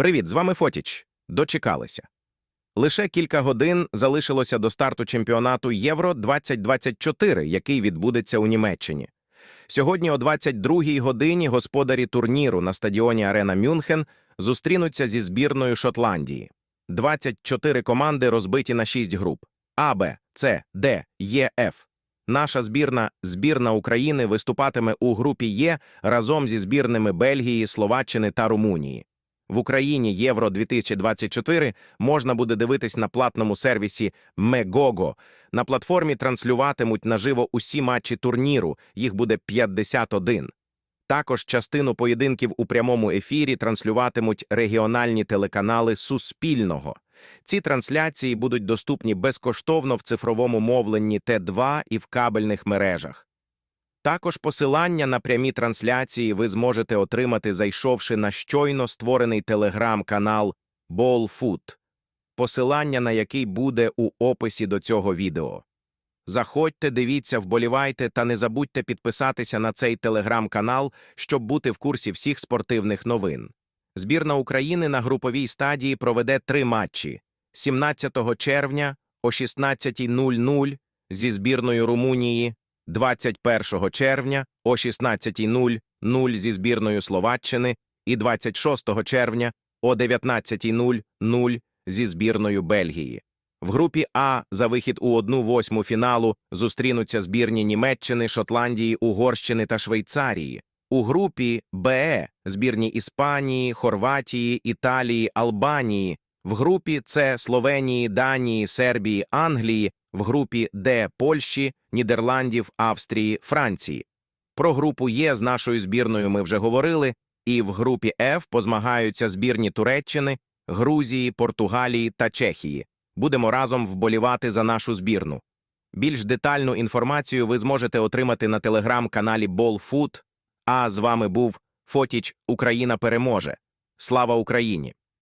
Привіт, з вами Фотіч. Дочекалися. Лише кілька годин залишилося до старту чемпіонату Євро 2024, який відбудеться у Німеччині. Сьогодні о 22-й годині господарі турніру на стадіоні Арена Мюнхен зустрінуться зі збірною Шотландії. 24 команди розбиті на 6 груп: А, Б, С, Д, Е, Ф. Наша збірна, збірна України, виступатиме у групі Є разом зі збірними Бельгії, Словаччини та Румунії. В Україні Євро 2024 можна буде дивитись на платному сервісі Мегого. На платформі транслюватимуть наживо усі матчі турніру, їх буде 51. Також частину поєдинків у прямому ефірі транслюватимуть регіональні телеканали Суспільного. Ці трансляції будуть доступні безкоштовно в цифровому мовленні Т2 і в кабельних мережах. Також посилання на прямі трансляції ви зможете отримати, зайшовши на щойно створений телеграм-канал BallFoot, посилання на який буде у описі до цього відео. Заходьте, дивіться, вболівайте та не забудьте підписатися на цей телеграм-канал, щоб бути в курсі всіх спортивних новин. Збірна України на груповій стадії проведе три матчі 17 червня о 16.00 зі збірною Румунії, 21 червня о 16.00 зі збірною Словаччини і 26 червня о 19.00 зі збірною Бельгії. В групі А за вихід у 1-8 фіналу зустрінуться збірні Німеччини, Шотландії, Угорщини та Швейцарії. У групі Б збірні Іспанії, Хорватії, Італії, Албанії. В групі С Словенії, Данії, Сербії, Англії. В групі Д Польщі, Нідерландів, Австрії, Франції. Про групу Є з нашою збірною ми вже говорили, і в групі Ф позмагаються збірні Туреччини, Грузії, Португалії та Чехії. Будемо разом вболівати за нашу збірну. Більш детальну інформацію ви зможете отримати на телеграм-каналі BallFoot. А з вами був Фотіч Україна переможе. Слава Україні!